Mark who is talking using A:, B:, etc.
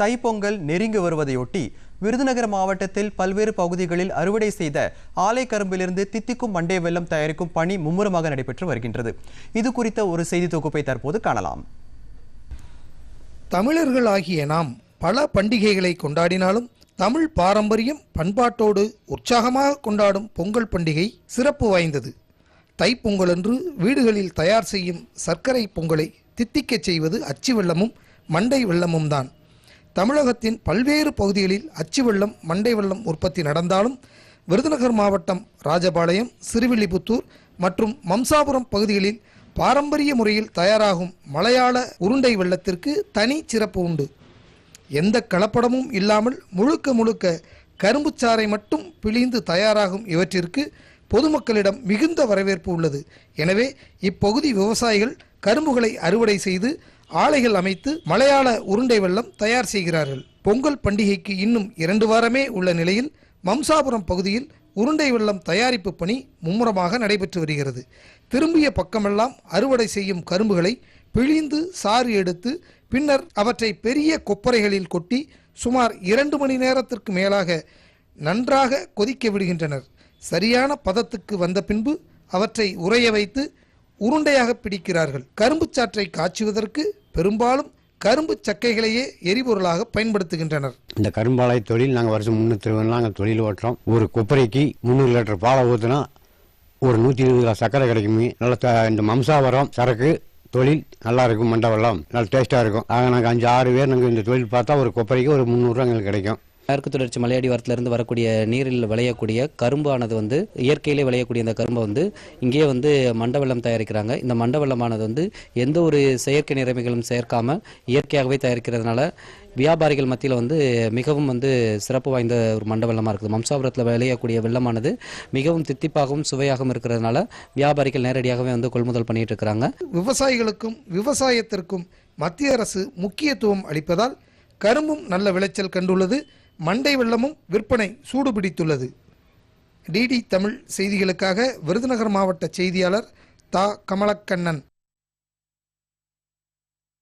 A: தைப்பொங்கல் நெருங்கி வருவதையொட்டி விருதுநகர் மாவட்டத்தில் பல்வேறு பகுதிகளில் அறுவடை செய்த ஆலை கரும்பிலிருந்து தித்திக்கும் மண்டே வெள்ளம் தயாரிக்கும் பணி மும்முரமாக நடைபெற்று வருகின்றது. இது குறித்த ஒரு செய்தி தொகுப்பை தற்போது காணலாம்.
B: தமிழர்களாகிய நாம் பல பண்டிகைகளை கொண்டாடினாலும் தமிழ் பாரம்பரியம் பண்பாட்டோடு உற்சாகமாக கொண்டாடும் பொங்கல் பண்டிகை சிறப்பு வாய்ந்தது. தைப்பொங்கலன்று வீடுகளில் தயார் செய்யும் சர்க்கரை பொங்கலை தித்திக்கச் செய்வது அச்சு வெள்ளமும் மண்டை வெள்ளமும் தான். தமிழகத்தின் பல்வேறு பகுதிகளில் அச்சு வெள்ளம் மண்டை வெள்ளம் உற்பத்தி நடந்தாலும் விருதுநகர் மாவட்டம் ராஜபாளையம் சிறுவில்லிபுத்தூர் மற்றும் மம்சாபுரம் பகுதிகளில் பாரம்பரிய முறையில் தயாராகும் மலையாள உருண்டை வெள்ளத்திற்கு தனி சிறப்பு உண்டு. எந்த கலப்படமும் இல்லாமல் முழுக்க முழுக்க கரும்புச்சாறை மட்டும் பிழிந்து தயாராகும் இவற்றிற்கு பொதுமக்களிடம் மிகுந்த வரவேற்பு உள்ளது. எனவே இப்பகுதி விவசாயிகள் கரும்புகளை அறுவடை செய்து ஆலைகள் அமைத்து மலையாள உருண்டை வெள்ளம் தயார் செய்கிறார்கள். பொங்கல் பண்டிகைக்கு இன்னும் இரண்டு வாரமே உள்ள நிலையில் மம்சாபுரம் பகுதியில் உருண்டை வெள்ளம் தயாரிப்பு பணி மும்முரமாக நடைபெற்று வருகிறது. திரும்பிய பக்கமெல்லாம் அறுவடை செய்யும் கரும்புகளை பிழிந்து சாறு எடுத்து பின்னர் அவற்றை பெரிய கொப்பரைகளில் கொட்டி சுமார் இரண்டு மணி நேரத்திற்கு மேலாக நன்றாக கொதிக்க விடுகின்றனர். சரியான பதத்துக்கு வந்த பின்பு அவற்றை உறைய வைத்து உருண்டையாக பிடிக்கிறார்கள். கரும்பு சாற்றை காய்ச்சுவதற்கு பெரும்பாலும் கரும்பு சக்கைகளையே எரிபொருளாக பயன்படுத்துகின்றனர்.
C: இந்த கரும்பாலை தொழில் நாங்கள் வருஷம் முந்நூற்றி நாங்கள் தொழில் ஓட்டுறோம். ஒரு கொப்பரைக்கு முந்நூறு லிட்டர் பாலை ஊற்றினா ஒரு நூற்றி இருபது கிலோ சர்க்கரை கிடைக்குமே. நல்லா த- இந்த மம்சாவரம் சரக்கு தொழில் நல்லா இருக்கும் மண்டபம்லாம். நல்லா டேஸ்ட்டாக இருக்கும். ஆக நாங்கள் அஞ்சு ஆறு பேர் நாங்கள் இந்த தொழில் பார்த்தா ஒரு கொப்பரைக்கு ஒரு முந்நூறுரூவா எங்களுக்கு கிடைக்கும்.
D: மேற்கு தொடர்ச்சி மலையடிவாரத்திலிருந்து வரக்கூடிய நீரில் விளையக்கூடிய கரும்பானது வந்து இயற்கையிலே விளையக்கூடிய இந்த கரும்பை வந்து இங்கேயே வந்து மண்டவெல்லம் தயாரிக்கிறாங்க. இந்த மண்டவெல்லமானது வந்து எந்த ஒரு செயற்கை நிறைமைகளும் சேர்க்காம இயற்கையாகவே தயாரிக்கிறதுனால வியாபாரிகள் மத்தியில் வந்து மிகவும் வந்து சிறப்பு வாய்ந்த ஒரு மண்டவெல்லமாக இருக்குது. மம்சாபுரத்தில் விளையக்கூடிய வெள்ளமானது மிகவும் தித்திப்பாகவும் சுவையாகவும் இருக்கிறதுனால வியாபாரிகள் நேரடியாகவே வந்து கொள்முதல் பண்ணிட்டு இருக்கிறாங்க.
B: விவசாயிகளுக்கும் விவசாயத்திற்கும் மத்திய அரசு முக்கியத்துவம் அளிப்பதால் கரும்பும் நல்ல விளைச்சல் கண்டுள்ளது. மண்டை வெள்ளமும் விற்பனை சூடுபிடித்துள்ளது. டிடி தமிழ் செய்திகளுக்காக விருதுநகர் மாவட்ட செய்தியாளர் தா. கமலக்கண்ணன்.